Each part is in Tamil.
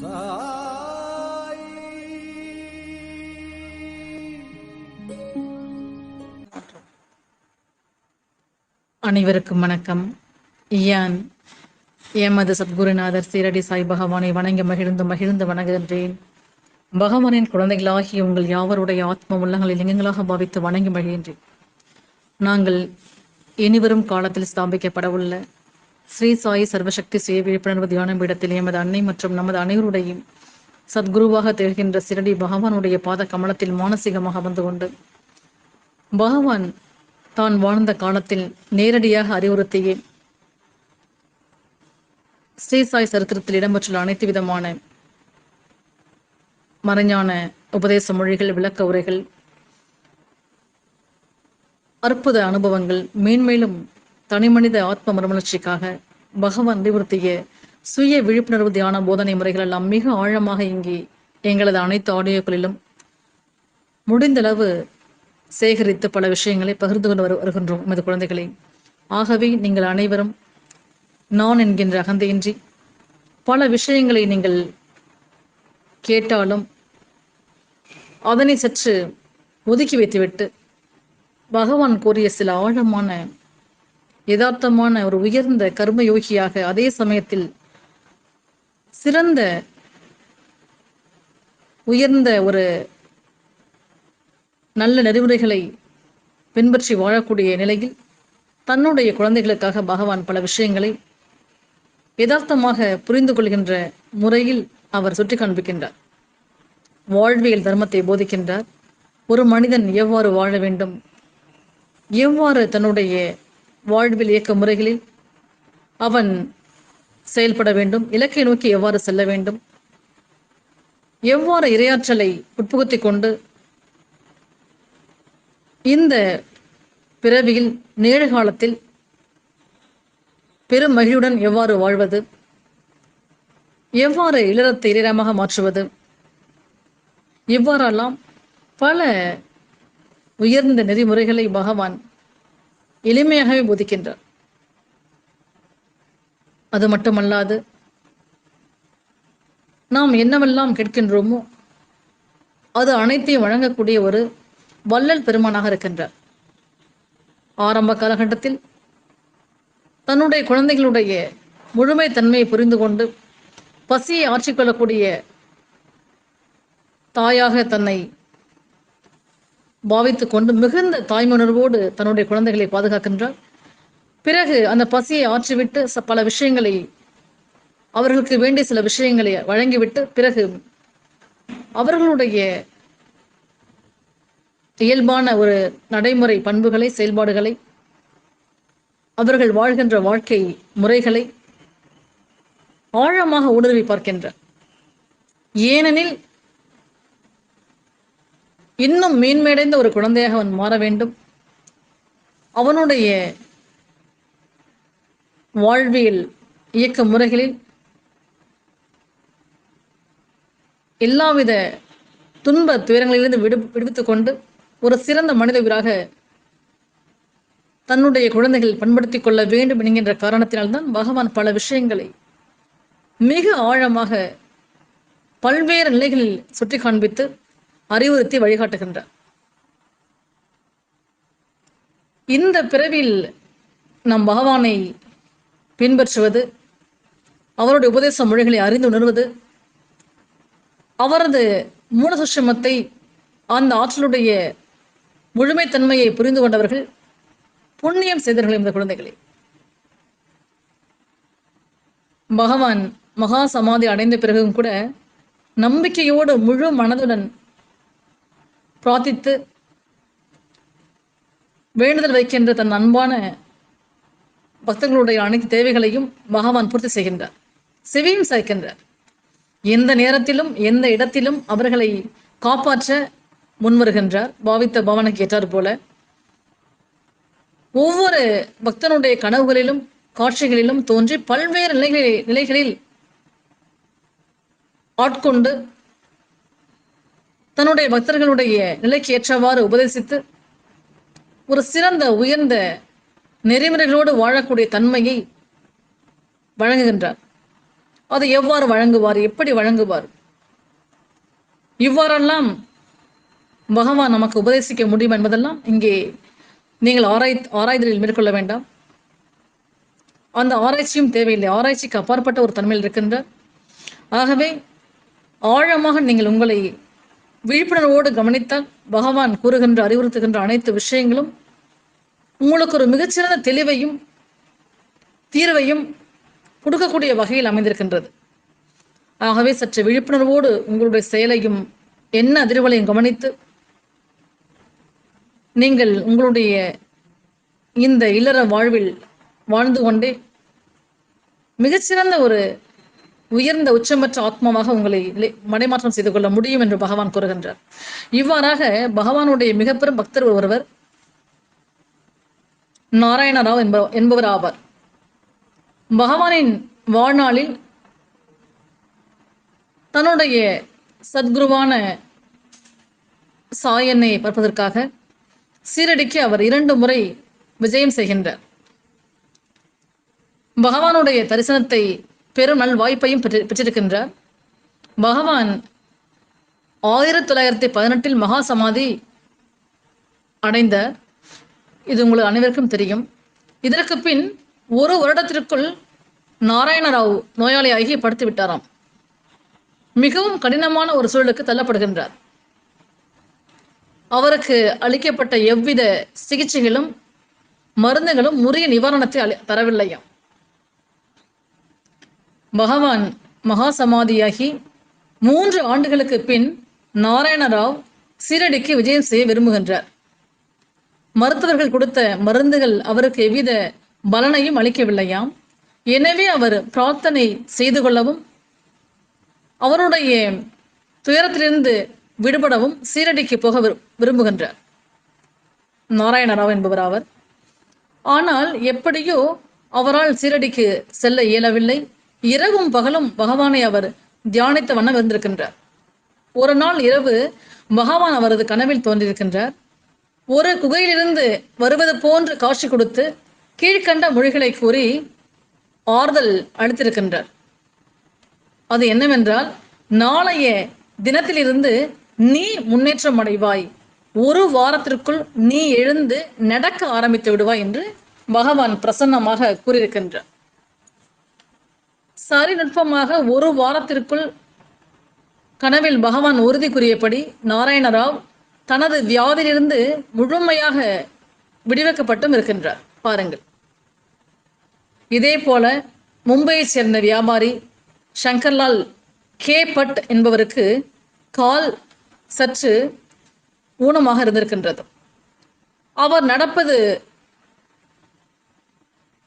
அனைவருக்கும் வணக்கம். ஏன் எமது சத்குருநாதர் சீரடி சாய் பகவானை வணங்கி மகிழ்ந்து மகிழ்ந்து வணங்குகின்றேன். பகவானின் குழந்தைகளாகி உங்கள் யாவருடைய ஆத்ம உள்ளங்களை லிங்கங்களாக பாவித்து வணங்கி மகிழ்கின்றேன். நாங்கள் இனிவரும் காலத்தில் ஸ்தாபிக்கப்படவுள்ள ஸ்ரீ சாய் சர்வசக்தி சுய விழிப்புணர்வு தியான பீடத்தில் எமது அன்னை மற்றும் நமது அனைவருடையும் சத்குருவாக திகழ்கின்ற சிரடி பகவானுடைய பாத கமலத்தில் மானசீகமாக வந்து கொண்டு பகவான் தான் வாழ்ந்த காலத்தில் நேரடியாக அறிவுறுத்தியே ஸ்ரீ சாய் சரித்திரத்தில் இடம்பெற்றுள்ள அனைத்து விதமான மறைஞான உபதேச மொழிகள் விளக்க உரைகள் அற்புத அனுபவங்கள் மேன்மேலும் தனிமனித ஆத்ம மறுமலர்ச்சிக்காக பகவான் அறிவுறுத்திய சுய விழிப்புணர்வு தியான போதனை முறைகள் எல்லாம் மிக ஆழமாக இங்கே எங்களது அனைத்து ஆடியோக்களிலும் முடிந்தளவு சேகரித்து பல விஷயங்களை பகிர்ந்து கொண்டு வரு வருகின்றோம் எமது குழந்தைகளை. ஆகவே நீங்கள் அனைவரும் நான் என்கின்ற அகந்தையின்றி பல விஷயங்களை நீங்கள் கேட்டாலும் அதனை சற்று ஒதுக்கி வைத்துவிட்டு பகவான் கூறிய சில ஆழமான யதார்த்தமான ஒரு உயர்ந்த கர்ம யோகியாக அதே சமயத்தில் சிறந்த உயர்ந்த ஒரு நல்ல நெறிமுறைகளை பின்பற்றி வாழக்கூடிய நிலையில் தன்னுடைய குழந்தைகளுக்காக பகவான் பல விஷயங்களை யதார்த்தமாக புரிந்து கொள்கின்ற முறையில் அவர் சுட்டி காண்பிக்கின்றார் வாழ்வியல் தர்மத்தை போதிக்கின்றார். ஒரு மனிதன் எவ்வாறு வாழ வேண்டும்? எவ்வாறு தன்னுடைய வாழ்வில் இயக்க முறைகளில் அவன் செயல்பட வேண்டும். இலக்கை நோக்கி எவ்வாறு செல்ல வேண்டும்? எவ்வாறு இரையாற்றலை உட்புகுத்தி கொண்டு இந்த பிறவியில் நீழகாலத்தில் பெரும் மகிழ்வுடன் எவ்வாறு வாழ்வது? எவ்வாறு இளரத்தை இளரமாக மாற்றுவது? இவ்வாறெல்லாம் பல உயர்ந்த நெறிமுறைகளை பகவான் எளிமையாகவே போதிக்கின்றார். அது மட்டுமல்லாது நாம் என்னவெல்லாம் கேட்கின்றோமோ அது அனைத்தையும் வழங்கக்கூடிய ஒரு வள்ளல் பெருமானாக இருக்கின்றார். ஆரம்ப காலகட்டத்தில் தன்னுடைய குழந்தைகளுடைய முழுமை தன்மையை புரிந்து கொண்டு பசியை ஆற்றிக்கொள்ளக்கூடிய தாயாக தன்னை பாவித்துக் கொண்டு மிகுந்த தாய்மணர்வோடு தன்னுடைய குழந்தைகளை பாதுகாக்கின்றார். பிறகு அந்த பசியை ஆற்றிவிட்டு பல விஷயங்களை அவர்களுக்கு வேண்டிய சில விஷயங்களை வழங்கிவிட்டு பிறகு அவர்களுடைய இயல்பான ஒரு நடைமுறை பண்புகளை செயல்பாடுகளை அவர்கள் வாழ்கின்ற வாழ்க்கை முறைகளை ஆழமாக ஊடுருவி பார்க்கின்றார். ஏனெனில் இன்னும் மீன்மேடைந்த ஒரு குழந்தையாக அவன் மாற வேண்டும். அவனுடைய வாழ்வியல் இயக்க முறைகளில் எல்லாவித துன்ப துயரங்களிலிருந்து விடு விடுவித்துக் கொண்டு ஒரு சிறந்த மனித உயிராக தன்னுடைய குழந்தைகள் பண்படுத்திக் கொள்ள வேண்டும் என்கின்ற காரணத்தினால்தான் பகவான் பல விஷயங்களை மிக ஆழமாக பல்வேறு நிலைகளில் சுட்டி காண்பித்து அறிவுறுத்தி வழிகாட்டுகின்றார். இந்த பிறவில் நம் பகவானை பின்பற்றுவது அவருடைய உபதேச மொழிகளை அறிந்து உணர்வது அவரது மூலசுஷமத்தை அந்த ஆற்றலுடைய முழுமைத்தன்மையை புரிந்து கொண்டவர்கள் புண்ணியம் செய்தவர்கள் இந்த குழந்தைகளை. பகவான் மகா சமாதி அடைந்த பிறகும் கூட நம்பிக்கையோடு முழு மனதுடன் பிரார்த்தித்து வேண்டுதல் வைக்கின்ற தன் அன்பான பக்தர்களுடைய அனைத்து தேவைகளையும் பகவான் பூர்த்தி செய்கின்றார் செவியும் சேர்க்கின்றார் எந்த நேரத்திலும் எந்த இடத்திலும் அவர்களை காப்பாற்ற முன்வருகின்றார். பாவித்த பவனுக்கு ஏற்றார் போல. ஒவ்வொரு பக்தனுடைய கனவுகளிலும் காட்சிகளிலும் தோன்றி பல்வேறு நிலைகளில் நிலைகளில் ஆட்கொண்டு தன்னுடைய பக்தர்களுடைய நிலைக்கு ஏற்றவாறு உபதேசித்து ஒரு சிறந்த உயர்ந்த நெறிமுறைகளோடு வாழக்கூடிய தன்மையை வழங்குகின்றார். அதை எவ்வாறு வழங்குவார்? எப்படி வழங்குவார்? இவ்வாறெல்லாம் பகவான் நமக்கு உபதேசிக்க முடியும் என்பதெல்லாம் இங்கே நீங்கள் ஆராய் ஆராய்தலில் மேற்கொள்ள வேண்டாம். அந்த ஆராய்ச்சியும் தேவையில்லை. ஆராய்ச்சிக்கு அப்பாற்பட்ட ஒரு தன்மையில் இருக்கின்ற ஆகவே ஆழமாக நீங்கள் உங்களை விழிப்புணர்வோடு கவனித்தால் பகவான் கூறுகின்ற அறிவுறுத்துகின்ற அனைத்து விஷயங்களும் உங்களுக்கு ஒரு மிகச்சிறந்த தெளிவையும் தீர்வையும் கொடுக்கக்கூடிய வகையில் அமைந்திருக்கின்றது. ஆகவே சற்று விழிப்புணர்வோடு உங்களுடைய செயலையும் என்ன அதிர்வலையும் கவனித்து நீங்கள் உங்களுடைய இந்த இல்லற வாழ்வில் வாழ்ந்து கொண்டே மிகச்சிறந்த ஒரு உயர்ந்த உச்சமற்ற ஆத்மாவாக உங்களை இலை- மடைமாற்றம் செய்து கொள்ள முடியும் என்று பகவான் கூறுகின்றார். இவ்வாறாக பகவானுடைய மிக பெரும் பக்தர் ஒருவர் நாராயணராவ் என்ப என்பவர் ஆவார் பகவானின் வாழ்நாளில் தன்னுடைய சத்குருவான சாயனை பார்ப்பதற்காக சீரடிக்கு அவர் இரண்டு முறை விஜயம் செய்கின்றார். பகவானுடைய தரிசனத்தை பெரும் நல் வாய்ப்பையும் பெற்று பெற்றிருக்கின்றார் பகவான் ஆயிரத்தி தொள்ளாயிரத்தி பதினெட்டில் மகா சமாதி அடைந்த இது உங்களுக்கு அனைவருக்கும் தெரியும். இதற்கு பின் ஒரு வருடத்திற்குள் நாராயணராவ் நோயாளியாகி படுத்து விட்டாராம் மிகவும் கடினமான ஒரு சூழலுக்கு தள்ளப்படுகின்றார். அவருக்கு அளிக்கப்பட்ட எவ்வித சிகிச்சைகளும் மருந்துகளும் உரிய நிவாரணத்தை அளி தரவில்லையாம். பகவான் மகா சமாதியாகி மூன்று ஆண்டுகளுக்கு பின் நாராயணராவ் சீரடிக்கு விஜயம் செய்ய விரும்புகின்றார். மருத்துவர்கள் கொடுத்த மருந்துகள் அவருக்கு எவ்வித பலனையும் அளிக்கவில்லையாம். எனவே அவர் பிரார்த்தனை செய்து கொள்ளவும் அவருடைய துயரத்திலிருந்து விடுபடவும் சீரடிக்கு போக விரு- விரும்புகின்றார். நாராயணராவ் என்பவர் அவர் ஆனால் எப்படியோ அவரால் சீரடிக்கு செல்ல இயலவில்லை. இரவும் பகலும் பகவானை அவர் தியானித்த வண்ணம் இருந்திருக்கின்றார். ஒரு நாள் இரவு பகவான் அவரது கனவில் தோன்றியிருக்கின்றார். ஒரு குகையிலிருந்து வருவது போன்று காட்சி கொடுத்து கீழ்க்கண்ட மொழிகளை கூறி ஆறுதல் அளித்திருக்கின்றார். அது என்னவென்றால் நாளைய தினத்திலிருந்து நீ முன்னேற்றம் அடைவாய். ஒரு வாரத்திற்குள் நீ எழுந்து நடக்க ஆரம்பித்து விடுவாய் என்று பகவான் பிரசன்னமாக கூறியிருக்கின்றார். சரி நுட்பமாக ஒரு வாரத்திற்குள் கனவில் பகவான் உறுதி கூறியபடி நாராயணராவ் தனது வியாதியிலிருந்து முழுமையாக விடுவிக்கப்பட்டும் இருக்கின்றார். பாருங்கள். இதே போல மும்பையைச் சேர்ந்த வியாபாரி சங்கர்லால் கே. பட் என்பவருக்கு கால் சற்று ஊனமாக இருந்திருக்கின்றது. அவர் நடப்பது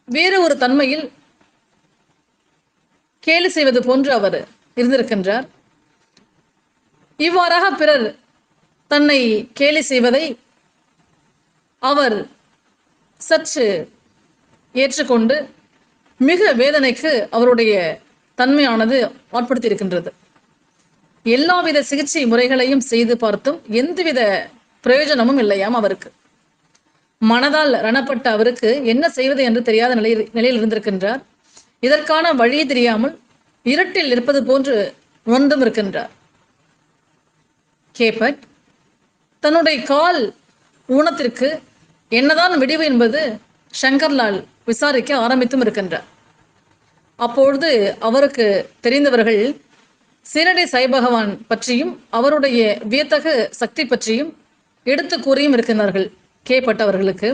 வேறு ஒரு தன்மையில் கேலி செய்வது போன்று அவர் இருந்திருக்கின்றார். இவ்வாறாக பிறர் தன்னை கேலி செய்வதை அவர் சற்று ஏற்றுக்கொண்டு மிக வேதனைக்கு அவருடைய தன்மையானது ஆட்படுத்தியிருக்கின்றது. எல்லாவித சிகிச்சை முறைகளையும் செய்து பார்த்தும் எந்தவித பிரயோஜனமும் இல்லையாம் அவருக்கு. மனதால் ரணப்பட்ட அவருக்கு என்ன செய்வது என்று தெரியாத நிலையில் நிலையில் இருந்திருக்கின்றார். இதற்கான வழி தெரியாமல் இருட்டில் இருப்பது போன்று உணர்ந்தும் இருக்கின்றார். கேபட் தன்னுடைய கால் ஊனத்திற்கு என்னதான் விடிவு என்பது சங்கர்லால் விசாரிக்க ஆரம்பித்தும் இருக்கின்றார். அப்பொழுது அவருக்கு தெரிந்தவர்கள் சீரடி சாய்பகவான் பற்றியும் அவருடைய வியத்தகு சக்தி பற்றியும் எடுத்து கூறியும் இருக்கின்றார்கள். கேப்பட்டவர்களுக்கு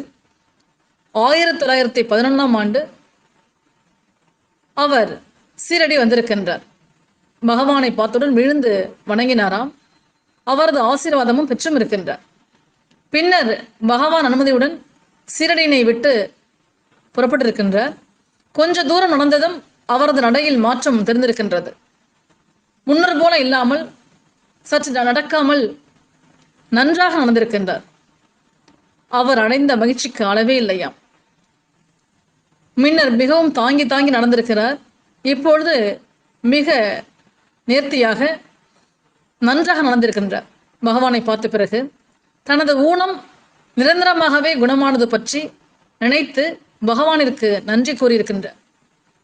ஆயிரத்தி தொள்ளாயிரத்தி பதினொன்றாம் ஆண்டு அவர் சீரடி வந்திருக்கின்றார். பகவானை பார்த்தவுடன் விழுந்து வணங்கினாராம். அவரது ஆசீர்வாதமும் பெற்றும் இருக்கின்றார். பின்னர் பகவான் அனுமதியுடன் சீரடியினை விட்டு புறப்பட்டிருக்கின்றார். கொஞ்ச தூரம் நடந்ததும் அவரது நடையில் மாற்றம் தெரிந்திருக்கின்றது. முன்னர் போல இல்லாமல் சற்று நடக்காமல் நன்றாக நடந்திருக்கின்றார். அவர் அடைந்த மகிழ்ச்சிக்கு அளவே இல்லையாம். முன்னர் மிகவும் தாங்கி தாங்கி நடந்திருக்கிறார். இப்பொழுது மிக நேர்த்தியாக நன்றாக நடந்திருக்கின்றார். பகவானை பார்த்த பிறகு தனது ஊனம் நிரந்தரமாகவே குணமானது பற்றி நினைத்து பகவானிற்கு நன்றி கூறியிருக்கின்றார்.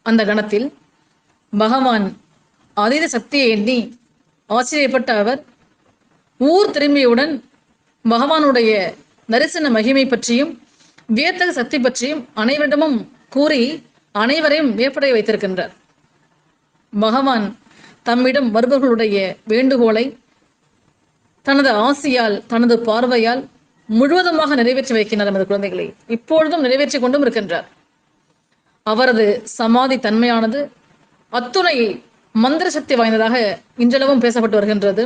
அந்த கணத்தில் பகவான் அதீத சக்தியை எண்ணி ஆச்சரியப்பட்ட அவர் ஊர் திரும்பியவுடன் பகவானுடைய தரிசன மகிமை பற்றியும் வியத்தக சக்தி பற்றியும் அனைவரிடமும் கூறி அனைவரையும் வியப்படைய வைத்திருக்கின்றார். பகவான் தம்மிடம் வருபவர்களுடைய வேண்டுகோளை தனது ஆசியால் தனது பார்வையால் முழுவதுமாக நிறைவேற்றி வைக்கின்றார் நமது குழந்தைகளை. இப்பொழுதும் நிறைவேற்றி கொண்டும் இருக்கின்றார். அவரது சமாதி தன்மையானது அத்துணை மந்திர சக்தி வாய்ந்ததாக இன்றளவும் பேசப்பட்டு வருகின்றது.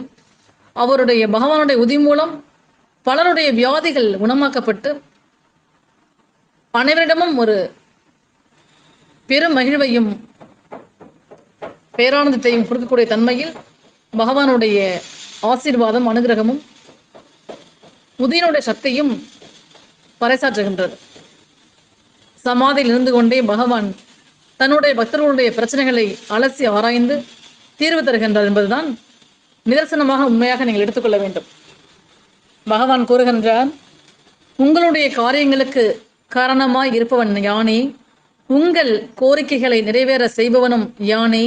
அவருடைய பகவானுடைய உதி மூலம் பலருடைய வியாதிகள் குணமாக்கப்பட்டு அனைவரிடமும் ஒரு பெரும் மகிழ்வையும் பேரானந்தத்தையும் கொடுக்கக்கூடிய தன்மையில் பகவானுடைய ஆசீர்வாதம் அனுகிரகமும் உதயனுடைய சக்தியும் பறைசாற்றுகின்றது. சமாதியில் இருந்து கொண்டே பகவான் தன்னுடைய பக்தர்களுடைய பிரச்சனைகளை அலசி ஆராய்ந்து தீர்வு தருகின்றார் என்பதுதான் நிதர்சனமாக உண்மையாக நீங்கள் எடுத்துக்கொள்ள வேண்டும். பகவான் கூறுகின்றார் உங்களுடைய காரியங்களுக்கு காரணமாய் இருப்பவன் யானே? உங்கள் கோரிக்கைகளை நிறைவேற செய்பவனும் யானே.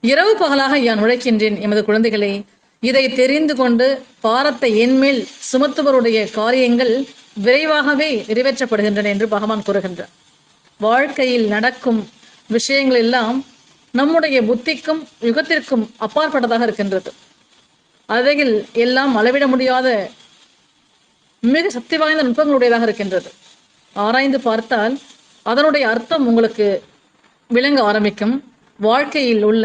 இரவு பகலாக யான் உழைக்கின்றேன் எமது குழந்தைகளே. இதை தெரிந்து கொண்டு பாரத்தை என்மேல் சுமத்துவருடைய காரியங்கள் விரைவாகவே நிறைவேற்றப்படுகின்றன என்று பகவான் கூறுகின்றார். வாழ்க்கையில் நடக்கும் விஷயங்கள் எல்லாம் நம்முடைய புத்திக்கும் யுகத்திற்கும் அப்பாற்பட்டதாக இருக்கின்றது. அதையில் எல்லாம் அளவிட முடியாத மிக சக்தி வாய்ந்த நுட்பங்களுடையதாக இருக்கின்றது. ஆராய்ந்து பார்த்தால் அதனுடைய அர்த்தம் உங்களுக்கு விளங்க ஆரம்பிக்கும். வாழ்க்கையில் உள்ள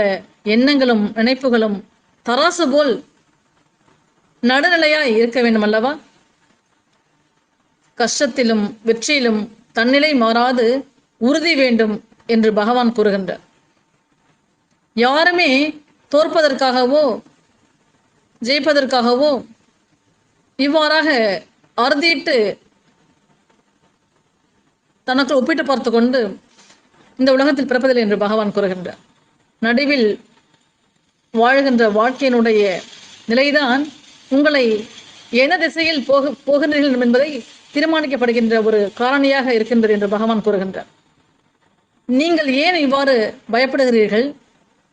எண்ணங்களும் நினைப்புகளும் தராசு போல் நடுநிலையாய் இருக்க வேண்டும் அல்லவா? கஷ்டத்திலும் வெற்றியிலும் தன்னிலை மாறாது உறுதி வேண்டும் என்று பகவான் கூறுகின்றார். யாருமே தோற்பதற்காகவோ ஜெயிப்பதற்காகவோ இவ்வாறாக அறுதிட்டு தனக்கு ஒப்பிட்டு பார்த்து கொண்டு இந்த உலகத்தில் பிறப்பதில்லை என்று பகவான் கூறுகின்றார். நடுவில் வாழ்கின்ற வாழ்க்கையினுடைய நிலைதான் உங்களை எந்த திசையில் போக போகின்றீர்கள் என்பதை தீர்மானிக்கப்படுகின்ற ஒரு காரணியாக இருக்கின்றது என்று பகவான் கூறுகின்றார். நீங்கள் ஏன் இவ்வாறு பயப்படுகிறீர்கள்?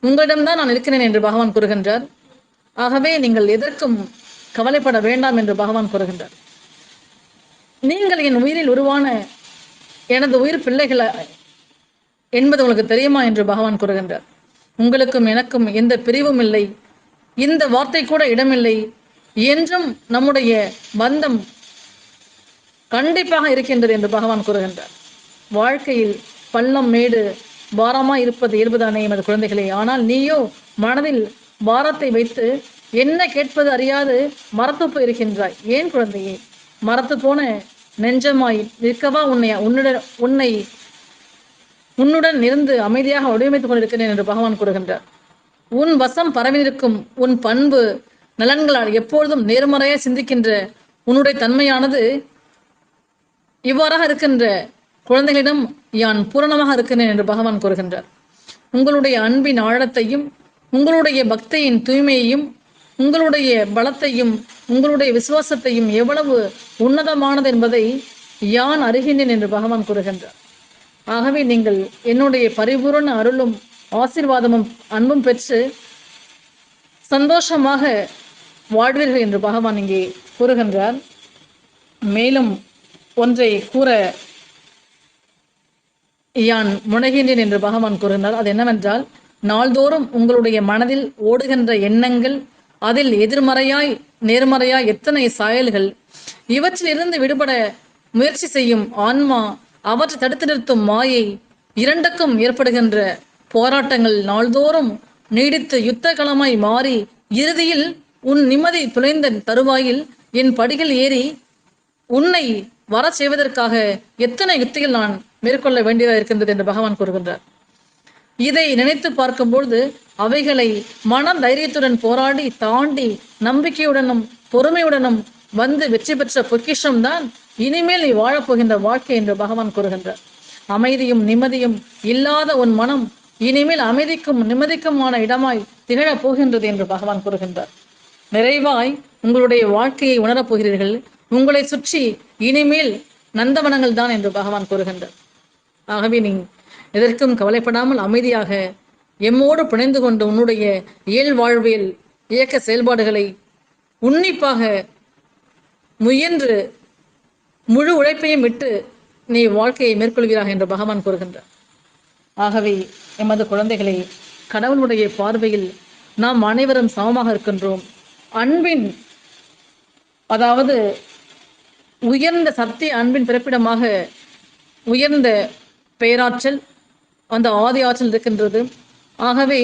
உங்களிடம்தான் நான் இருக்கிறேன் என்று பகவான் கூறுகின்றார். ஆகவே நீங்கள் எதற்கும் கவலைப்பட வேண்டாம் என்று பகவான் கூறுகின்றார். நீங்கள் என் உயிரில் உருவான எனது உயிர் பிள்ளைகள் என்பது உங்களுக்கு தெரியுமா என்று பகவான் கூறுகின்றார். உங்களுக்கும் எனக்கும் எந்த பிரிவும் இல்லை. இந்த வார்த்தை கூட இடமில்லை. என்றும் நம்முடைய பந்தம் கண்டிப்பாக இருக்கின்றது என்று பகவான் கூறுகின்றார். வாழ்க்கையில் பள்ளம் மேடு பாரமா இருப்பது இயல்புதானே எமது குழந்தைகளே. ஆனால் நீயோ மனதில் பாரத்தை வைத்து என்ன கேட்பது அறியாது மரத்து இருக்கின்றாய் ஏன் குழந்தையே? மரத்து போன நெஞ்சமாய் நிற்கவா உன்னை உன்னுடன் உன்னை உன்னுடன் இருந்து அமைதியாக வடிவமைத்துக் கொண்டிருக்கிறேன் என்று பகவான் கூறுகின்றார். உன் வசம் பரவியிருக்கும் உன் பண்பு நலன்களால் எப்பொழுதும் நேர்மறையாக சிந்திக்கின்ற உன்னுடைய தன்மையானது இவ்வாறாக இருக்கின்ற குழந்தைகளிடம் யான் பூரணமாக இருக்கிறேன் என்று பகவான் கூறுகின்றார். உங்களுடைய அன்பின் ஆழத்தையும் உங்களுடைய பக்தியின் தூய்மையையும் உங்களுடைய பலத்தையும் உங்களுடைய விசுவாசத்தையும் எவ்வளவு உன்னதமானது என்பதை யான் அறிகின்றேன் என்று பகவான் கூறுகின்றார். ஆகவே நீங்கள் என்னுடைய பரிபூரண அருளும் ஆசீர்வாதமும் அன்பும் பெற்று சந்தோஷமாக வாழ்வீர்கள் என்று பகவான் இங்கே கூறுகின்றார். மேலும் ஒன்றை கூற யான் முனைகின்றேன் என்று பகவான் கூறுகின்றார். அது என்னவென்றால் நாள்தோறும் உங்களுடைய மனதில் ஓடுகின்ற எண்ணங்கள் அதில் எதிர்மறையாய் நேர்மறையாய் எத்தனை சாயல்கள்? இவற்றிலிருந்து விடுபட முயற்சி செய்யும் ஆன்மா அவற்றை தடுத்து நிறுத்தும் மாயை இரண்டுக்கும் ஏற்படுகின்ற போராட்டங்கள் நாள்தோறும் நீடித்து யுத்த களமாய் மாறி இறுதியில் உன் நிம்மதி துளைந்த தருவாயில் என் படிகள் ஏறி உன்னை வர செய்வதற்காக எத்தனை யுத்திகள் நான் மேற்கொள்ள வேண்டியதாக இருக்கின்றது என்று பகவான் கூறுகின்றார். இதை நினைத்து பார்க்கும்பொழுது அவைகளை மன தைரியத்துடன் போராடி தாண்டி நம்பிக்கையுடனும் பொறுமையுடனும் வந்து வெற்றி பெற்ற பொக்கிஷம் தான் இனிமேல் நீ வாழப்போகின்ற வாழ்க்கை என்று பகவான் கூறுகின்றார். அமைதியும் நிம்மதியும் இல்லாத உன் மனம் இனிமேல் அமைதிக்கும் நிம்மதிக்குமான இடமாய் திகழப் போகின்றது என்று பகவான் கூறுகின்றார். நிறைவாய் உங்களுடைய வாழ்க்கையை உணரப் போகிறீர்கள். உங்களை சுற்றி இனிமேல் நந்தவனங்கள் தான் என்று பகவான் கூறுகின்றார். ஆகவே நீ எதற்கும் கவலைப்படாமல் அமைதியாக எம்மோடு பிணைந்து கொண்டு உன்னுடைய இயல் வாழ்வியல் இயக்க செயல்பாடுகளை உன்னிப்பாக முயன்று முழு உழைப்பையும் விட்டு நீ வாழ்க்கையை மேற்கொள்கிறாய் என்று பகவான் கூறுகின்றார். ஆகவே எமது குழந்தைகளை கடவுளுடைய பார்வையில் நாம் அனைவரும் சமமாக இருக்கின்றோம். அன்பின் அதாவது உயர்ந்த சத்திய அன்பின் பிறப்பிடமாக உயர்ந்த பேராற்றல் அந்த ஆதி ஆற்றல் இருக்கின்றது. ஆகவே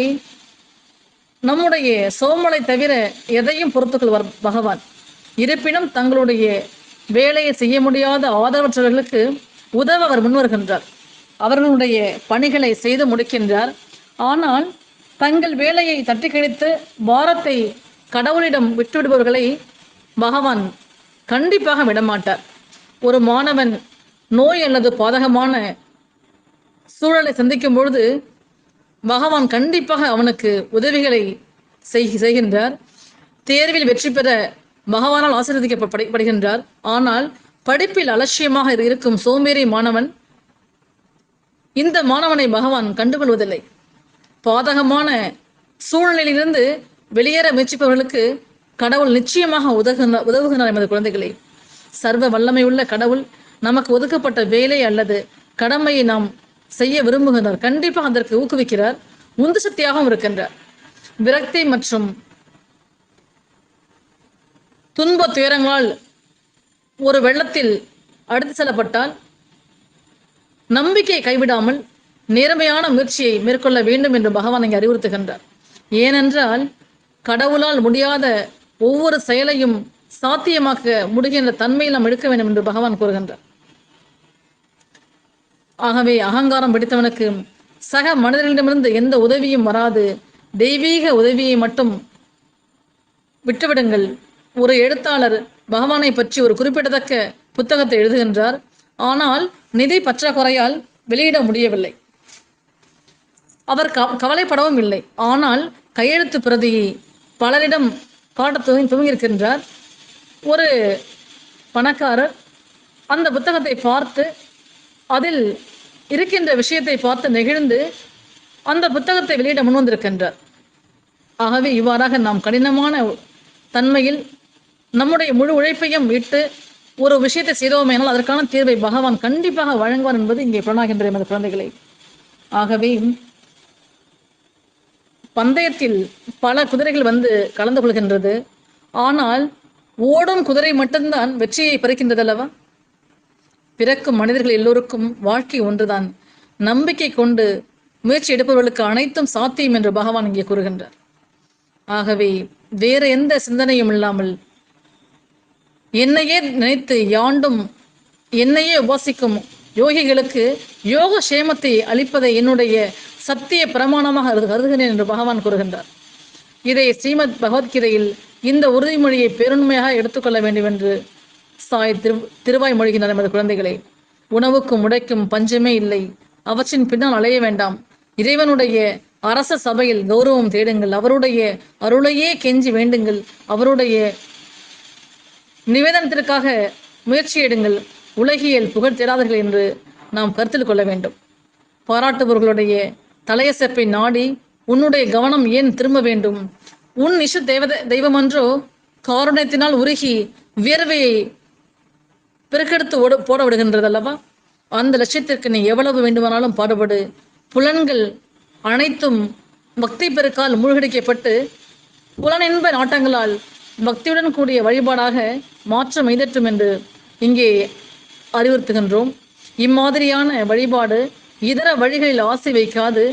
நம்முடைய சோமலை தவிர எதையும் பொறுத்துக்கொள்வார் பகவான். இருப்பினும் தங்களுடைய வேலையை செய்ய முடியாத ஆதரவற்றவர்களுக்கு உதவ அவர் முன்வருகின்றார் அவர்களுடைய பணிகளை செய்து முடிக்கின்றார். ஆனால் தங்கள் வேலையை தட்டி கழித்து பாரத்தை கடவுளிடம் விட்டுவிடுபவர்களை பகவான் கண்டிப்பாக விடமாட்டார். ஒரு மாணவன் நோய் அல்லது பாதகமான சூழலை சந்திக்கும் பொழுது பகவான் கண்டிப்பாக அவனுக்கு உதவிகளை செய்கின்றார். தேர்வில் வெற்றி பெற பகவானால் ஆசீர்வதிக்கப்படுகின்றார். ஆனால் படிப்பில் அலட்சியமாக இருக்கும் சோம்பேறி மாணவன் இந்த மாணவனை பகவான் கண்டுகொள்வதில்லை. பாதகமான சூழ்நிலையிலிருந்து வெளியேற முயற்சிப்பவர்களுக்கு கடவுள் நிச்சயமாக உதகுன உதவுகின்றார் எமது குழந்தைகளை. சர்வ வல்லமை உள்ள கடவுள் நமக்கு ஒதுக்கப்பட்ட வேலை அல்லது கடமையை நாம் செய்ய விரும்புகிறார் கண்டிப்பாக அதற்கு ஊக்குவிக்கிறார். உந்து சக்தியாகவும் இருக்கின்றார். விரக்தி மற்றும் துன்ப துயரங்களால் ஒரு வெள்ளத்தில் அடுத்து செல்லப்பட்டால் நம்பிக்கை கைவிடாமல் நேர்மையான முயற்சியை மேற்கொள்ள வேண்டும் என்று பகவான் இங்கே அறிவுறுத்துகின்றார். ஏனென்றால் கடவுளால் முடியாத ஒவ்வொரு செயலையும் சாத்தியமாக்க முடிகின்ற தன்மையில் நாம் எடுக்க வேண்டும் என்று பகவான் கூறுகின்றார். ஆகவே அகங்காரம் பிடித்தவனுக்கு சக மனிதர்களிடமிருந்து எந்த உதவியும் வராது. தெய்வீக உதவியை மட்டும் விட்டுவிடுங்கள். ஒரு எழுத்தாளர் பகவானை பற்றி ஒரு குறிப்பிடத்தக்க புத்தகத்தை எழுதுகின்றார். ஆனால் நிதி பற்றாக்குறையால் வெளியிட முடியவில்லை. அவர் கவலைப்படவும் இல்லை. ஆனால் கையெழுத்து பிரதியை பலரிடம் காட்ட துவங்கி துவங்கியிருக்கின்றார். ஒரு பணக்காரர் அந்த புத்தகத்தை பார்த்து அதில் இருக்கின்ற விஷயத்தை பார்த்து நெகிழ்ந்து அந்த புத்தகத்தை வெளியிட முன்வந்திருக்கின்றார் ஆகவே இவ்வாறாக நாம் கடினமான தன்மையில் நம்முடைய முழு உழைப்பையும் விட்டு ஒரு விஷயத்தை செய்தோமேனால் அதற்கான தீர்வை பகவான் கண்டிப்பாக வழங்குவார் என்பது இங்கே புலனாகின்ற எமது குழந்தைகளை. ஆகவே பந்தயத்தில் பல குதிரைகள் வந்து கலந்து கொள்கின்றது. ஆனால் ஓடும் குதிரை மட்டும்தான் வெற்றியை பறிக்கின்றது அல்லவா பிறக்கும் மனிதர்கள் எல்லோருக்கும் வாழ்க்கை ஒன்றுதான். நம்பிக்கை கொண்டு முயற்சி எடுப்பவர்களுக்கு அனைத்தும் சாத்தியம் என்று பகவான் இங்கே கூறுகின்றார். ஆகவே வேறு எந்த சிந்தனையும் இல்லாமல் என்னையே நினைத்து யாண்டும் என்னையே உபாசிக்கும் யோகிகளுக்கு யோக சேமத்தை அளிப்பதை என்னுடைய சத்திய பிரமாணமாக கருதுகிறேன் என்று பகவான் கூறுகின்றார். இதை ஸ்ரீமத் பகவத்கீதையில் இந்த உறுதிமொழியை பெருண்மையாக எடுத்துக்கொள்ள வேண்டும் என்று சாய் திரு திருவாய் மொழிகின்றன நமது குழந்தைகளை உணவுக்கும் உடைக்கும் பஞ்சமே இல்லை. அவற்றின் பின்னால் அலைய வேண்டாம். இறைவனுடைய அரச சபையில் கௌரவம் தேடுங்கள். அவருடைய அருளையே கெஞ்சி வேண்டுங்கள். அவருடைய நிவேதனத்திற்காக முயற்சி எடுங்கள். உலகியல் புகழ் தேடாதீர்கள் என்று நாம் கருத்தில் கொள்ள வேண்டும். பாராட்டுபவர்களுடைய தலையசப்பை நாடி உன்னுடைய கவனம் ஏன் திரும்ப வேண்டும்? உன் இஷு தெய்வ தெய்வமன்றோ காரணத்தினால் உருகி வியர்வையை பெருக்கெடுத்து ஓட போட விடுகின்றது அல்லவா? அந்த லட்சியத்திற்கு நீ எவ்வளவு வேண்டுமானாலும் பாடுபடு. புலன்கள் அனைத்தும் பக்தி பெருக்கால் மூழ்கடிக்கப்பட்டு புலனென்ப நாட்டங்களால் பக்தியுடன் கூடிய வழிபாடாக மாற்றம் எய்தற்றும் என்று இங்கே அறிவுறுத்துகின்றோம். இம்மாதிரியான வழிபாடு இதர வழிகளில் ஆசை வைக்காது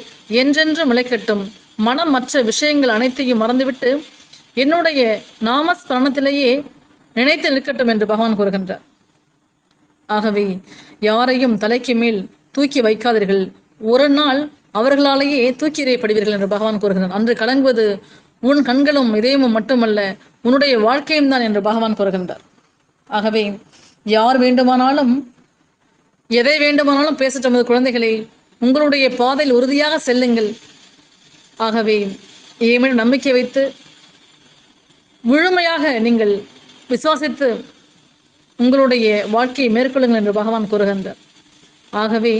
என்றென்றும் நிலைக்கட்டும் மனம் மற்ற விஷயங்கள் அனைத்தையும் மறந்துவிட்டு என்னுடைய நாமஸ்மரணத்திலேயே நினைத்து நிற்கட்டும் என்று பகவான் கூறுகின்றார். ஆகவே யாரையும் தலைக்கு மேல் தூக்கி வைக்காதீர்கள். ஒரு நாள் அவர்களாலேயே தூக்கி எறியப்படுவீர்கள் என்று பகவான் கூறுகிறார். அன்று கலங்குவது உன் கண்களும் இதயமும் மட்டுமல்ல உன்னுடைய வாழ்க்கையும் தான் என்று பகவான் கூறுகின்றார். ஆகவே யார் வேண்டுமானாலும் எதை வேண்டுமானாலும் பேசட்டும் நமது குழந்தைகளை உங்களுடைய பாதையில் உறுதியாக செல்லுங்கள். ஆகவே ஏமேனும் நம்பிக்கை வைத்து முழுமையாக நீங்கள் விசுவாசித்து உங்களுடைய வாழ்க்கையை மேற்கொள்ளுங்கள் என்று பகவான் கூறுகின்றார். ஆகவே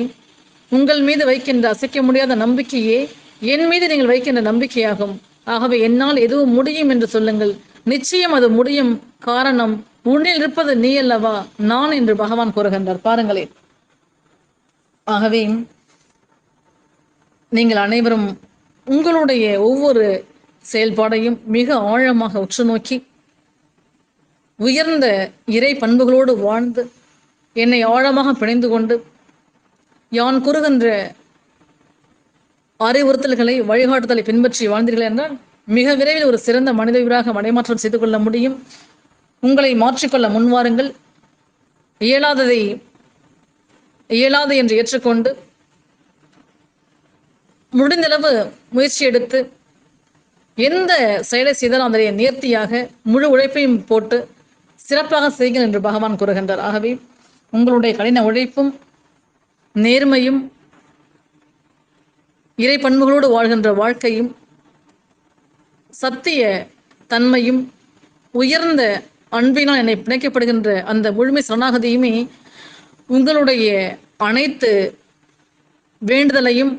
உங்கள் மீது வைக்கின்ற அசைக்க முடியாத நம்பிக்கையே என் மீது நீங்கள் வைக்கின்ற நம்பிக்கையாகும். ஆகவே என்னால் எதுவும் முடியும் என்று சொல்லுங்கள். நிச்சயம் அது முடியும். காரணம் உன்னில் இருப்பது நீ அல்லவா? நான் என்று பகவான் கூறுகின்றார். பாருங்களேன். ஆகவே நீங்கள் அனைவரும் உங்களுடைய ஒவ்வொரு செயல்பாடையும் மிக ஆழமாக உற்று நோக்கி உயர்ந்த இறை பண்புகளோடு வாழ்ந்து என்னை ஆழமாக பிணைந்து கொண்டு யான் கூறுகின்ற அறிவுறுத்தல்களை வழிகாட்டுதலை பின்பற்றி வாழ்ந்தீர்கள் என்றால் மிக விரைவில் ஒரு சிறந்த மனிதவராக மடைமாற்றம் செய்து கொள்ள முடியும். உங்களை மாற்றிக்கொள்ள முன்வாருங்கள் இயலாததை இயலாது என்று ஏற்றுக்கொண்டு முடிந்தளவு முயற்சி எடுத்து எந்த செயலை செய்தாலும் அதனை நேர்த்தியாக முழு உழைப்பையும் போட்டு சிறப்பாக செய்யுங்கள் என்று பகவான் கூறுகின்றார். ஆகவே உங்களுடைய கடின உழைப்பும் நேர்மையும் இறை பண்புகளோடு வாழ்கின்ற வாழ்க்கையும் சத்திய தன்மையும் உயர்ந்த அன்பினால் என்னை பிணைக்கப்படுகின்ற அந்த முழுமை சரணாகதியுமே உங்களுடைய அனைத்து வேண்டுதலையும்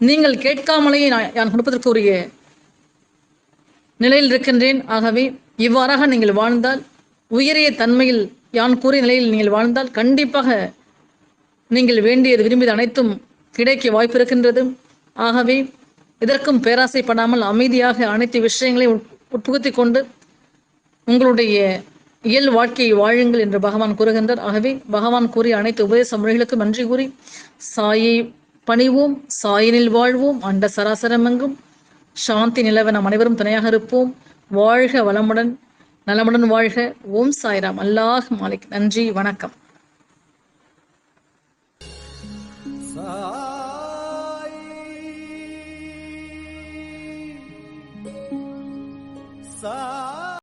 நீங்கள் கேட்காமலேயே நான் நான் கொடுப்பதற்குரிய நிலையில் இருக்கின்றேன். ஆகவே இவ்வாறாக நீங்கள் வாழ்ந்தால் உயரிய தன்மையில் யான் கூறிய நிலையில் நீங்கள் வாழ்ந்தால் கண்டிப்பாக நீங்கள் வேண்டியது விரும்பியது அனைத்தும் கிடைக்க வாய்ப்பிருக்கின்றது ஆகவே இதற்கும் பேராசைப்படாமல் அமைதியாக அனைத்து விஷயங்களையும் உட்- கொண்டு உங்களுடைய இயல் வாழ்க்கையை வாழுங்கள் என்று பகவான் கூறுகின்றார். ஆகவே பகவான் கூறிய அனைத்து உபதேச மொழிகளுக்கும் நன்றி கூறி சாயை பணிவோம் சாயினில் வாழ்வோம் அண்ட சராசரமெங்கும். சாந்தி நிலவ நாம் அனைவரும் துணையாக இருப்போம். வாழ்க வளமுடன். நலமுடன் வாழ்க. ஓம் சாய்ராம். அல்லாஹ் மாலிக். நன்றி. வணக்கம்.